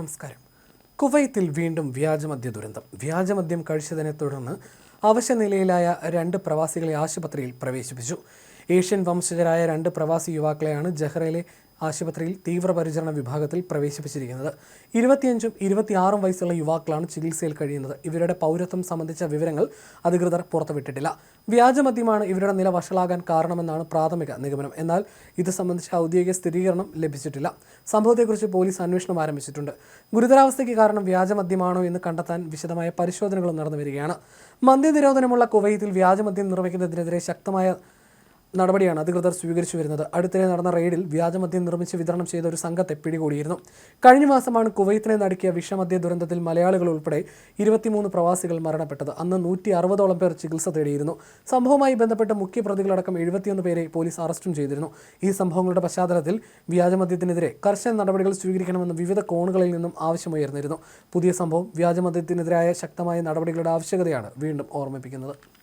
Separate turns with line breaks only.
നമസ്കാരം. കുവൈത്തിൽ വീണ്ടും വ്യാജമദ്യ ദുരന്തം. വ്യാജമദ്യം കഴിച്ചതിനെ തുടർന്ന് അവശനിലയിലായ രണ്ട് പ്രവാസികളെ ആശുപത്രിയിൽ പ്രവേശിപ്പിച്ചു. ഏഷ്യൻ വംശജരായ രണ്ട് പ്രവാസി യുവാക്കളെയാണ് ജഹ്റയിലെ ആശുപത്രിയിൽ തീവ്രപരിചരണ വിഭാഗത്തിൽ പ്രവേശിപ്പിച്ചിരിക്കുന്നത്. ഇരുപത്തിയഞ്ചും ഇരുപത്തിയാറും വയസ്സുള്ള യുവാക്കളാണ് ചികിത്സയിൽ കഴിയുന്നത്. ഇവരുടെ പൗരത്വം സംബന്ധിച്ച വിവരങ്ങൾ അധികൃതർ പുറത്തുവിട്ടിട്ടില്ല. വ്യാജമദ്യമാണ് ഇവരുടെ നില വഷളാകാൻ കാരണമെന്നാണ് പ്രാഥമിക നിഗമനം. എന്നാൽ ഇത് സംബന്ധിച്ച ഔദ്യോഗിക സ്ഥിരീകരണം ലഭിച്ചിട്ടില്ല. സംഭവത്തെക്കുറിച്ച് പോലീസ് അന്വേഷണം ആരംഭിച്ചിട്ടുണ്ട്. ഗുരുതരാവസ്ഥയ്ക്ക് കാരണം വ്യാജമദ്യമാണോ എന്ന് കണ്ടെത്താൻ വിശദമായ പരിശോധനകളും നടന്നു വരികയാണ് മദ്യനിരോധനമുള്ള കുവൈത്തിൽ വ്യാജമദ്യം നിർമ്മിക്കുന്നതിനെതിരെ ശക്തമായ നടപടിയാണ് അധികൃതർ സ്വീകരിച്ചു വരുന്നത്. അടുത്തിടെ നടന്ന റെയ്ഡിൽ വ്യാജമദ്യം നിർമ്മിച്ച് വിതരണം ചെയ്ത ഒരു സംഘത്തെ പിടികൂടിയിരുന്നു. കഴിഞ്ഞ മാസമാണ് കുവൈത്തിനെ നടക്കിയ വിഷമദ്യ ദുരന്തത്തിൽ മലയാളികൾ ഉൾപ്പെടെ ഇരുപത്തിമൂന്ന് പ്രവാസികൾ മരണപ്പെട്ടത്. അന്ന് നൂറ്റി അറുപതോളം പേർ ചികിത്സ തേടിയിരുന്നു. സംഭവവുമായി ബന്ധപ്പെട്ട് മുഖ്യപ്രതികളടക്കം എഴുപത്തിയൊന്ന് പേരെ പോലീസ് അറസ്റ്റും ചെയ്തിരുന്നു. ഈ സംഭവങ്ങളുടെ പശ്ചാത്തലത്തിൽ വ്യാജമദ്യത്തിനെതിരെ കർശന നടപടികൾ സ്വീകരിക്കണമെന്ന് വിവിധ കോണുകളിൽ നിന്നും ആവശ്യമുയർന്നിരുന്നു. പുതിയ സംഭവം വ്യാജമദ്യത്തിനെതിരായ ശക്തമായ നടപടികളുടെ ആവശ്യകതയാണ് വീണ്ടും ഓർമ്മിപ്പിക്കുന്നത്.